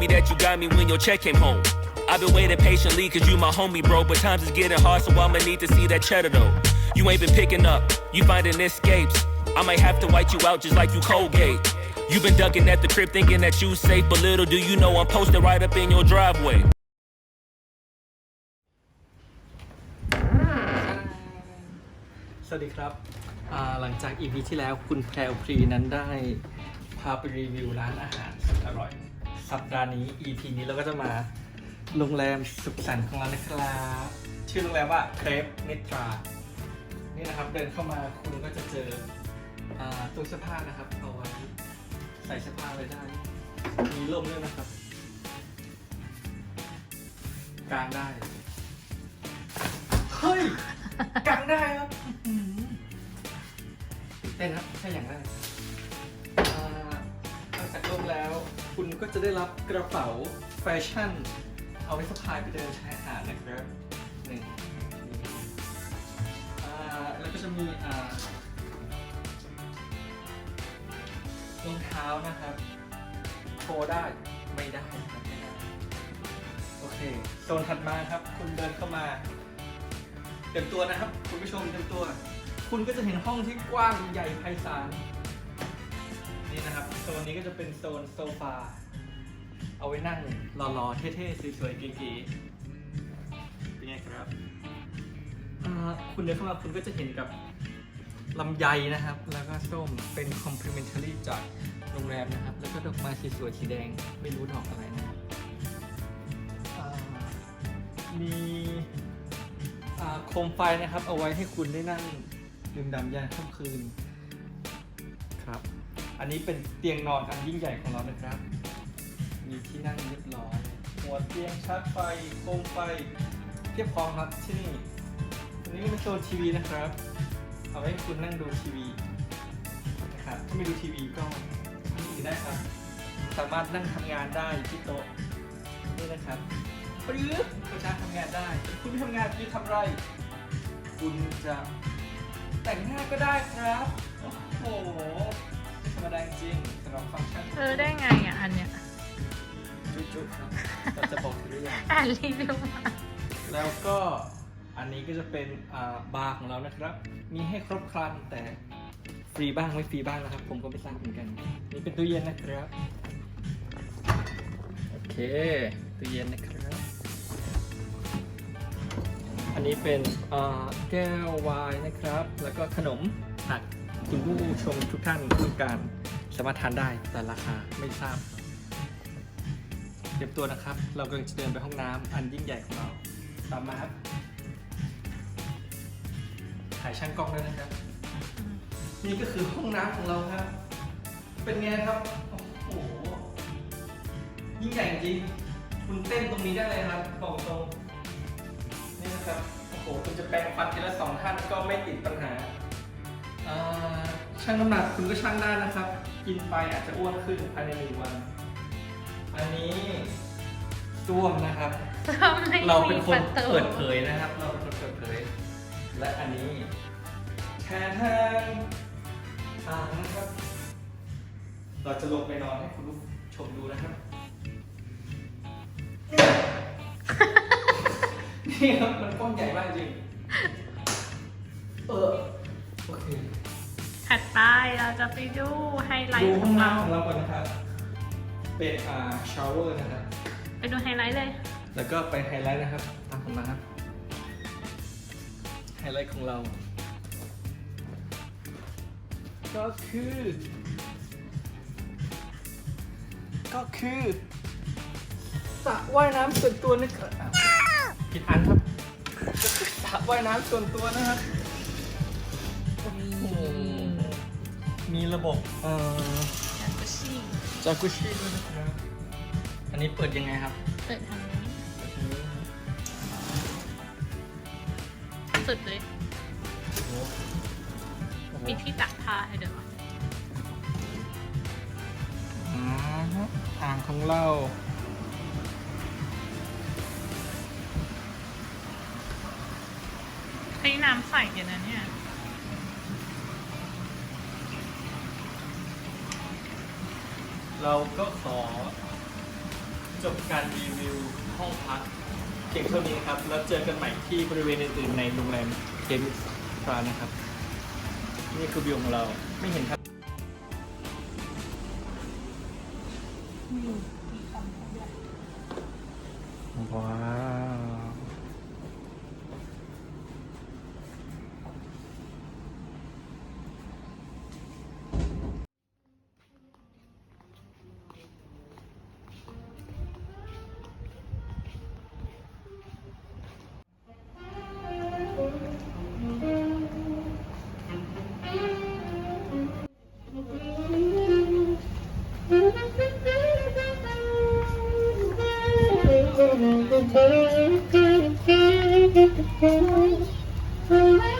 Me that you got me when your check came home. I've been waiting patiently cause you my homie, bro. But times is getting hard, so I'ma need to see that cheddar though. You ain't been picking up, you finding escapes. I might have to white you out just like you Colgate. You been ducking at the crib thinking that you safe, but little do you know I'm posted right up in your driveway. สวัสดีครับอ่าหลังจาก EP ที่แล้วคุณแพรวพรีนั้นได้พาไปรีวิวร้านอาหารสุดอร่อย สัปดาห์นี้ EP นี้เราก็จะมาโรงแรมสุขสันต์ของเรานะครับ ชื่อโรงแรมว่าเครปเนตรานี่นะครับเดินเข้ามาคุณก็จะเจออ่าตู้เสื้อผ้านะครับเอาไว้ใส่เสื้อผ้าไว้ได้ มีร่มด้วยนะครับ กางได้ เฮ้ย กางได้ครับอื้อหือตื่นเต้นครับใช่อย่างแรก คุณก็จะได้รับกระเป๋าแฟชั่น เอาไว้สะพายไปเดินชายหาดนะครับหนึ่งอ่าแล้วก็จะมีอ่ารองเท้านะครับโชว์ได้ไม่ได้ครับไม่ได้โอเคโซนถัดมาครับ คุณเดินเข้ามาเตรียมตัวนะครับ คุณผู้ชมเตรียมตัว คุณก็จะเห็นห้องที่กว้างใหญ่ไพศาล นี่นะครับโซนนี้ก็จะเป็นโซนโซฟา เอาไว้นั่งหล่อๆ เท่ๆ สวยๆ เก๋ๆ เป็นไงครับ คุณเดินเข้ามาคุณก็จะเห็นกับลำไยนะครับ แล้วก็ส้มเป็น complimentary จากโรงแรมนะครับ แล้วก็ดอกไม้สีสวยสีแดงไม่รู้ดอกอะไรนะมีโคมไฟนะครับ เอาไว้ให้คุณได้นั่งดื่มด่ำยามค่ำคืน อันนี้เป็นเตียงนอนอันยิ่งใหญ่ของเรานะครับ มีที่นั่งเรียบร้อย หัวเตียงชาร์จไฟโคมไฟเพียบพร้อมครับที่นี่ตรงนี้เป็นโซนทีวีนะครับ เอาไว้คุณนั่งดูทีวีนะครับถ้าไม่ดูทีวีก็ที่นี่ได้ครับ สามารถนั่งทำงานได้ที่โต๊ะนี่นะครับปรื๊บประชาทำงานได้ คุณไม่ทำงานคุณจะทำไร คุณจะแต่งหน้าก็ได้ครับ โอ้โห ธรรมดาจริงสำหรับฟังก์ชันเออได้ไงอะอันเนี้ยจุ๊บๆครับเราจะบอกหรือยังอ่านรีวิวมาแล้วก็อันนี้ก็จะเป็นอ่าบาร์ของเรานะครับ มีให้ครบครันแต่ฟรีบ้างไม่ฟรีบ้างนะครับ ผมก็ไม่ทราบเหมือนกัน นี่เป็นตู้เย็นนะครับ โอเคตู้เย็นนะครับ อันนี้เป็นอ่าแก้วไวน์นะครับ แล้วก็ขนมหาก คุณผู้ชมทุกท่านต้องการสามารถทานได้แต่ราคาไม่ทราบเตรียมตัวนะครับ เรากำลังจะเดินไปห้องน้ำอันยิ่งใหญ่ของเรา ตามมาครับถ่ายช่างกล้องด้วยนะครับ นี่ก็คือห้องน้ำของเราครับ เป็นไงครับ โอ้โห ยิ่งใหญ่จริง คุณเต้นตรงนี้ได้เลยครับบอกตรงนี่นะครับ โอ้โห คุณจะแปรงฟันทีละสองท่านก็ไม่ติดปัญหาอ่า ช่างน้ำหนักคุณก็ช่างได้นะครับ กินไปอาจจะอ้วนขึ้นภายในหนึ่งวัน อันนี้ส้วมนะครับไม่เราเป็นคนมีระตูเปิดเผยนะครับ เราเป็นคนเปิดเผย และอันนี้แทนแทนอ่างนะครับ เราจะลงไปนอนให้คุณผู้ชมดูนะครับ นี่ครับมันกว้างใหญ่มากจริง เออโอเค ถัดไปเราจะไปดูไฮไลดูท์ขห้อองงเราน้ำของเราก่อนนะครับ เป็นอ่าชาวเวอร์นะครับ ไปดูไฮไลท์เลย แล้วก็ไปไฮไลท์นะครับ ตามผมมาครับ ไฮไลท์ของเรา ก็คือ ก็คือสระว่ายน้ำส่วนตัวนะครับผิดอันครับก็คือสระว่ายน้ำส่วนตัวนะครับ โอ้โห มีระบบเอ่อจากุชี่จากุชิด้วยนะครับ อันนี้เปิดยังไงครับเปิดทางนี้สุดเลยโอ้โหมีที่ตักผ้าให้เดี๋ยวอืมอ่างของเราใช้น้ำใส่กันนะเนี่ย เราก็ขอจบการรีวิวห้องพักเพียงเท่านี้นะครับ แล้วเจอกันใหม่ที่บริเวณอื่นๆในโรงแรมเคมิสทรานะครับ นี่คือวิวของเราไม่เห็นครับว้า ว Somewhere